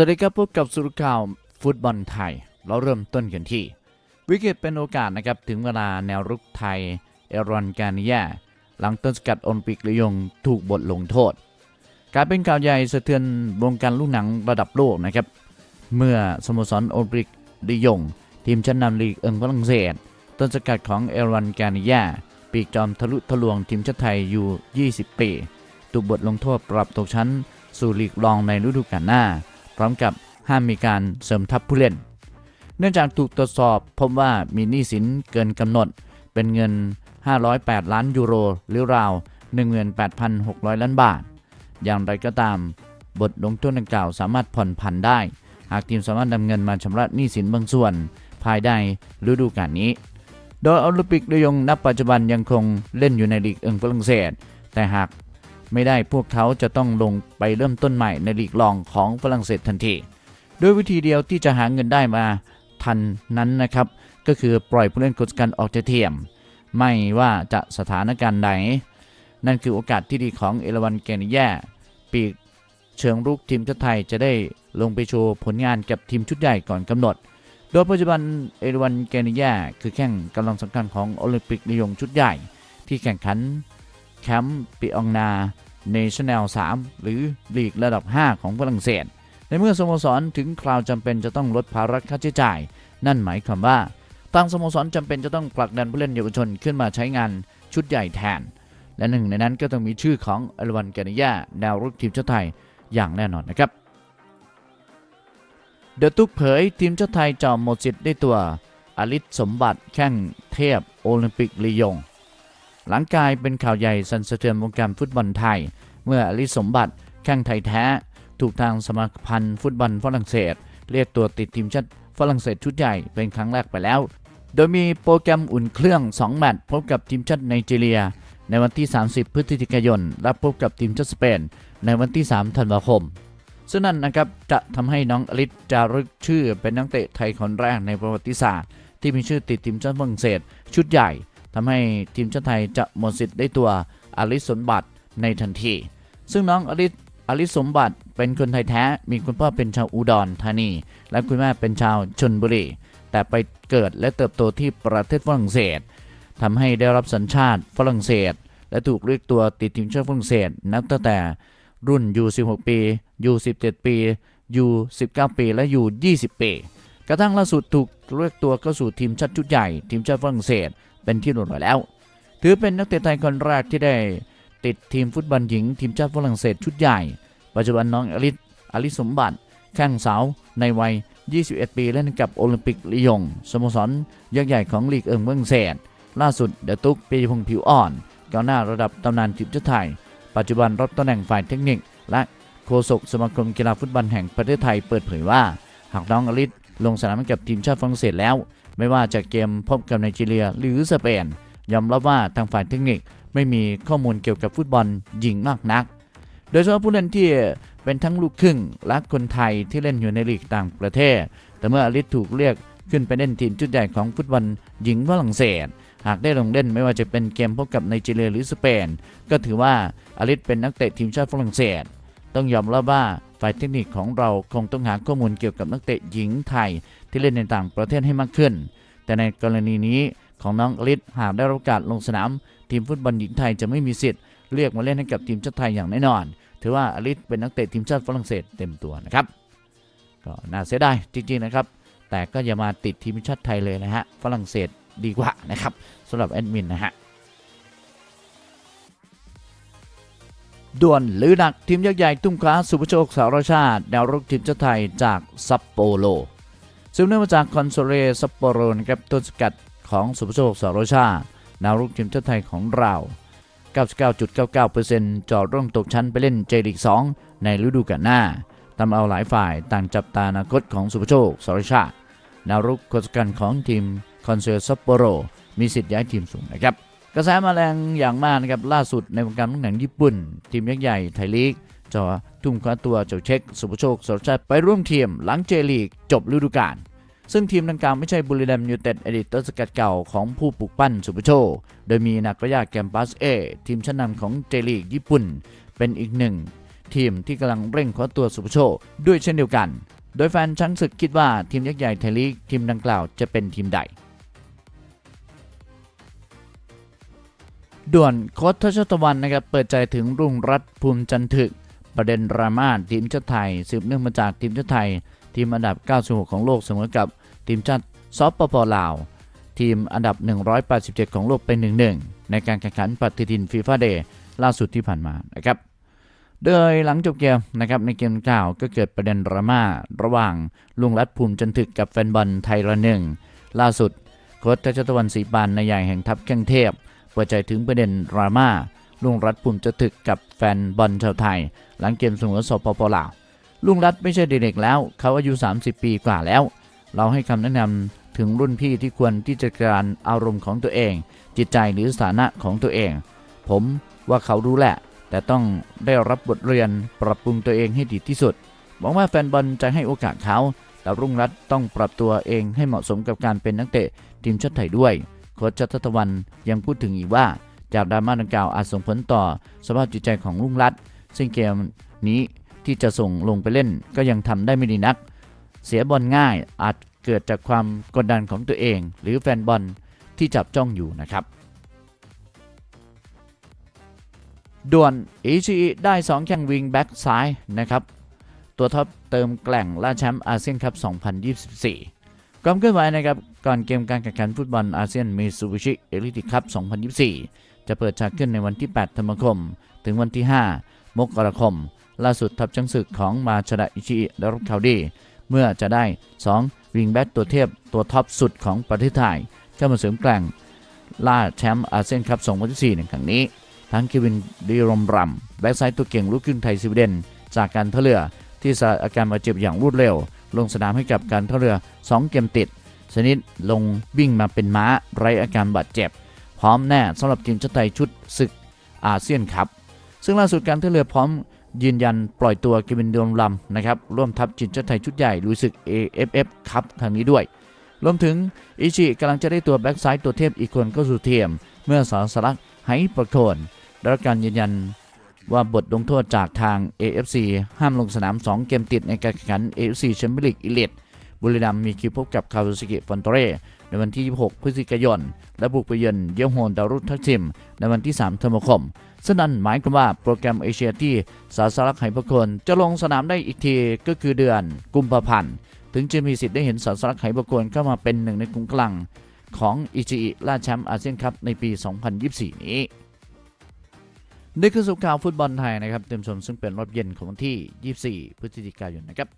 สวัสดีครับพบกับสุรข่าวฟุตบอลไทย เราเริ่มต้นกันที่ วิกฤตเป็นโอกาสนะครับ ถึงเวลาแนวรุกไทย เอรอนกานิยาหลังต้นสกัดโอลิมปิกระยงถูกบทลงโทษกลารเป็นข่าวใหญ่สะเทือนวงการลูกหนังระดับโลกนะครับ เมื่อสโมสรโอลิมปิกระยง ทีมชั้นนำลีกเอิงฝรั่งเศส ต้นสกัดของเอรอนกานิยาปีกจอมทะลุทะลวงทีมชาติไทยอยู่ 20 ปี ถูกบทลงโทษปรับตกชั้นสู่ลีกรองในฤดูกาลหน้า พร้อมกับห้ามมีการเสริมทัพผู้เล่น เนื่องจากถูกตรวจสอบพบว่ามีหนี้สินเกินกำหนด เป็นเงิน 508 ล้านยูโรหรือราว 18,600 ล้านบาท อย่างไรก็ตาม บทลงโทษดังกล่าวสามารถผ่อนผันได้ หากทีมสามารถนำเงินมาชำระหนี้สินบางส่วน ภายในฤดูกาลนี้ โดยโอลิมปิกเดยงนับปัจจุบันยังคงเล่นอยู่ในลีกเอิงฝรั่งเศส แต่หาก ไม่ได้พวกเขาจะต้องลงไปเริ่มต้นใหม่ในลีกรองของฝรั่งเศสทันที โดยวิธีเดียวที่จะหาเงินได้มาทันนั้นนะครับ ก็คือปล่อยผู้เล่นคนสำคัญออกจากทียม ไม่ว่าจะสถานการณ์ใดนั่นคือโอกาสที่ดีของเอราวันเกนิยาปีกเชิงรุกทีมชาติไทยจะได้ลงไปโชว์ผลงานกับทีมชุดใหญ่ก่อนกำหนด โดยปัจจุบันเอราวันเกนิยาคือแข่งกำลังสำคัญของโอลิมปิกนิยมชุดใหญ่ ที่แข่งขัน แคมป์ปิองนาเนชั่นแนล 3 หรือลีกระดับ 5 ของฝรั่งเศส ในเมื่อสโมสรถึงคราวจำเป็นจะต้องลดภาระค่าใช้จ่าย นั่นหมายความว่าทางสโมสรจำเป็นจะต้องผลักดันผู้เล่นเยาวชนขึ้นมาใช้งานชุดใหญ่แทน และหนึ่งในนั้นก็ต้องมีชื่อของอลวันกานิยาแนวรุกทีมชาติไทยอย่างแน่นอนนะครับ เดอะตุกเผยทีมชาติไทยจอมหมดสิทธิ์ได้ตัวอลิศสมบัติแข้งเทพโอลิมปิกลียง หลังกลายเป็นข่าวใหญ่สั่นสะเทือนวงการฟุตบอลไทย เมื่ออลิสมบัติแข้งไทยแท้ ถูกทางสมาพันธ์ฟุตบอลฝรั่งเศส เรียกตัวติดทีมชาติฝรั่งเศสชุดใหญ่เป็นครั้งแรกไปแล้ว โดยมีโปรแกรมอุ่นเครื่อง 2 แมตช์พบกับทีมชาติไนจีเรีย ในวันที่ 30 พฤศจิกายน และพบกับทีมชาติสเปน ในวันที่ 3 ธันวาคม ซึ่งนั่นนะครับจะทำให้น้องอลิศจารึกชื่อเป็นนักเตะไทยคนแรกในประวัติศาสตร์ ที่มีชื่อติดทีมชาติฝรั่งเศสชุดใหญ่ ทำให้ทีมชาติไทยจะหมดสิทธิ์ได้ตัวอลิสมบัติในทันที ซึ่งน้องอลิศอลิสมบัติเป็นคนไทยแท้ มีคุณพ่อเป็นชาวอุดรธานี และคุณแม่เป็นชาวชนบุรี แต่ไปเกิดและเติบโตที่ประเทศฝรั่งเศสทำให้ได้รับสัญชาติฝรั่งเศส และถูกเรียกตัวติดทีมชาติฝรั่งเศส นับตั้งแต่รุ่น U16 ปี U17 ปี U19 ปี และ U20 ปี กระทั่งล่าสุดถูกเรียกตัวเข้าสู่ทีมชาติชุดใหญ่ ทีมชาติฝรั่งเศส เป็นที่รู้อยแล้ว ถือเป็นนักเตะไทยคนแรกที่ได้ติดทีมฟุตบอลหญิง ทีมชาติฝรั่งเศสชุดใหญ่ ปัจจุบันน้องอลิศอลิศสมบัติ แข้งสาวในวัย 21 ปีเล่นกับโอลิมปิกลียงสโมสรยักษ์ใหญ่ของลีกเอิงเมืองเศสล่าสุดเดตุกปีพงผิวอ่อนกองหน้าระดับตำนานทีมชาติไทย ปัจจุบันรับตำแหน่งฝ่ายเทคนิค และโฆษกสมาคมกีฬาฟุตบอลแห่งประเทศไทยเปิดเผยว่า หากน้องอลิศลงสนามกับทีมชาติฝรั่งเศสแล้ว ไม่ว่าจะเกมพบกับไนจีเรียหรือสเปนยอมรับว่าทางฝ่ายเทคนิคไม่มีข้อมูลเกี่ยวกับฟุตบอลหญิงมากนัก โดยเฉพาะผู้เล่นที่เป็นทั้งลูกครึ่งและคนไทยที่เล่นอยู่ในลีกต่างประเทศ แต่เมื่ออลิศถูกเรียกขึ้นไปเล่นทีมชุดใหญ่ของฟุตบอลหญิงฝรั่งเศส หากได้ลงเล่นไม่ว่าจะเป็นเกมพบกับไนจีเรียหรือสเปน ก็ถือว่าอลิศเป็นนักเตะทีมชาติฝรั่งเศส ต้องยอมรับว่าฝ่ายเทคนิคของเราคงต้องหาข้อมูลเกี่ยวกับนักเตะหญิงไทย ที่เล่นในต่างประเทศให้มากขึ้น แต่ในกรณีนี้ของน้องอลิศหากได้รับโอกาสลงสนาม ทีมฟุตบอลหญิงไทยจะไม่มีสิทธิ์เรียกมาเล่นให้กับทีมชาติไทยอย่างแน่นอน ถือว่าอลิศเป็นนักเตะทีมชาติฝรั่งเศสเต็มตัวนะครับก็น่าเสียดายจริงๆนะครับ แต่ก็อย่ามาติดทีมชาติไทยเลยนะฮะฝรั่งเศสดีกว่านะครับสำหรับแอดมินนะฮะด่วนหรือหนักทีมยักษ์ใหญ่ตุ้มค้าสุภโชคสารชาติ แนวรุกทีมชาติไทยจากซัปโปโร ซึ่งเนื่องมาจากคอนโซเรซัปโปโรนครับต้นสกัดของสุภโชคสารชาติแนวรุกทีมชาติไทยของเรา 99.99%จอดร่วงตกชั้นไปเล่นเจลีก 2 ในฤดูกาลหน้าทำเอาหลายฝ่ายต่างจับตาอนาคตของสุภโชคสารชาติแนวรุกคนสำคัญของทีมคอนเซอร์ซัปโปโร มีสิทธิ์ย้ายทีมสูงนะครับ กระแสมาแรงอย่างมากนะครับล่าสุดในวงการลูกหนังญี่ปุ่น ทีมยักษ์ใหญ่ไทยลีกจอทุ่มคว้าตัวเจ้าเช็คสุภโชคสรชาติไปร่วมทีมหลังเจลีกจบฤดูกาล ซึ่งทีมดังกล่าวไม่ใช่บุรีรัมย์ยูเต็ดอดีตต้นสกัดเก่าของผู้ปลูกปั้นสุภโชโดยมีนักกระยาแกมปัสเอทีมชั้นนำของเจลีกญี่ปุ่น เป็นอีกหนึ่ง ทีมที่กำลังเร่งคว้าตัวสุภโชด้วยเช่นเดียวกัน โดยแฟนช้างศึกคิดว่าทีมยักษ์ใหญ่ไทยลีกทีมดังกล่าวจะเป็นทีมใดด่วนโค้ชทศตวรรณนะครับเปิดใจถึงรุ่งรัตภูมิจันทึก ประเด็นดราม่าทีมชาติไทย สืบเนื่องมาจากทีมชาติไทย ทีมอันดับ 96 ของโลกเสมอกับ ทีมชาติซอปปลาว ทีมอันดับ 187 ของโลกเป็น1-1 ในการแข่งขันปฏิทินฟีฟ่าเดย์ล่าสุดที่ผ่านมานะครับ โดยหลังจบเกมนะครับในเกมกล่าวก็เกิดประเด็นดราม่าระหว่างลุงรัตภูมิจันทึกกับแฟนบอลไทยระหนึ่งล่าสุดโค้ชทัชตะวันศรีปานในายใหญ่แห่งทัพแข้งเทพเปิดใจถึงประเด็นดราม่าลุงรัตภูมิจะถึกกับแฟนบอลชาวไทย หลังเกมเสมอสปปลาวลุงรัตไม่ใช่เด็กๆแล้ว เขาอายุ 30 ปีกว่าแล้ว เราให้คำแนะนำถึงรุ่นพี่ที่ควรที่จะการอารมณ์ของตัวเอง จิตใจหรือสถานะของตัวเอง ผมว่าเขารู้แหละ แต่ต้องได้รับบทเรียนปรับปรุงตัวเองให้ดีที่สุดหวังว่าแฟนบอลจะให้โอกาสเขาแต่รุ่งรัตต้องปรับตัวเองให้เหมาะสมกับการเป็นนักเตะทีมชาติไทยด้วยโค้ชชัตตะวันยังพูดถึงอีกว่า จากดราม่าดังกล่าวอาจส่งผลต่อสภาพจิตใจของลุงรัตซึ่งเกมนี้ที่จะส่งลงไปเล่นก็ยังทำได้ไม่ดีนัก เสียบอลง่ายอาจเกิดจากความกดดันของตัวเอง หรือแฟนบอลที่จับจ้องอยู่นะครับด่วนอิชิอิได้ 2 แข่งวิงแบ็กซ้ายนะครับ ตัวท็อปเติมแกล่งล่าแชมป์อาเซียนคัพ 2024 ความเคลื่อนไหวนะครับ ก่อนเกมการแข่งขันฟุตบอลอาเซียนมิซูบิชิเอลิติคัพ 2024 จะเปิดฉากขึ้นในวันที่ 8 ธันวาคม ถึงวันที่ 5 มกราคม ล่าสุดทัพช้างศึกของมาชดะอิชิอิได้รับข่าวดี เมื่อจะได้ 2 วิงแบ็กตัวเทพตัวท็อปสุดของประเทศไทยเข้ามาเสริมแกล่งล่าแชมป์อาเซียนคัพ2024ในครั้งนี้ ทั้งเควินดีรมรัมแบ็กซ้ายตัวเก่งลูกครึ่งไทยสวีเดน จากการท่าเรือที่สาอาการบาดเจ็บอย่างรวดเร็ว ลงสนามให้กับการท่าเรือ 2 เกมติด ชนิดลงวิ่งมาเป็นม้าไร้อาการบาดเจ็บ พร้อมแน่สำหรับทีมชาติไทยชุดศึกอาเซียนครับ ซึ่งล่าสุดการท่าเรือพร้อม ยืนยันปล่อยตัวเกวินดีรมรัมนะครับร่วมทัพทีมชาติไทยชุดใหญ่ลุยศึก AFF ครับครั้งนี้ด้วย รวมถึงอิชิกำลังจะได้ตัวแบ็กซ้ายตัวเทพอีกคนก็สู่เทียม เมื่อสารสลักไหประโคนได้รับการยืนยันว่าบทลงโทษจากทาง AFC ห้ามลงสนาม 2 เกมติดในการแข่งขัน AFC แชมเปี้ยนลีกอีลิทบุรีรัมย์มีคิวพบกับคารุสกิฟอนโตเร ในวันที่ 26 พฤศจิกายน และบุกไปเยือนเยโฮนดารุทักชิม ในวันที่ 3 ธันวาคมซึ่งนั่นหมายความว่าโปรแกรมเอเชียที่สาสลักไหประคน จะลงสนามได้อีกทีก็คือเดือนกุมภาพันธ์ ถึงจะมีสิทธิ์ได้เห็นสาสลักไหประคนเข้ามาเป็นหนึ่งในกลุ่มกลางของอิจิอิล่าแชมป์อาเซียนคัพในปี 2024 นี้นี่คือสุขข่าวฟุตบอลไทยนะครับเต็มชมซึ่งเป็นรอบเย็นของวันที่ 24 พฤศจิกายนนะครับ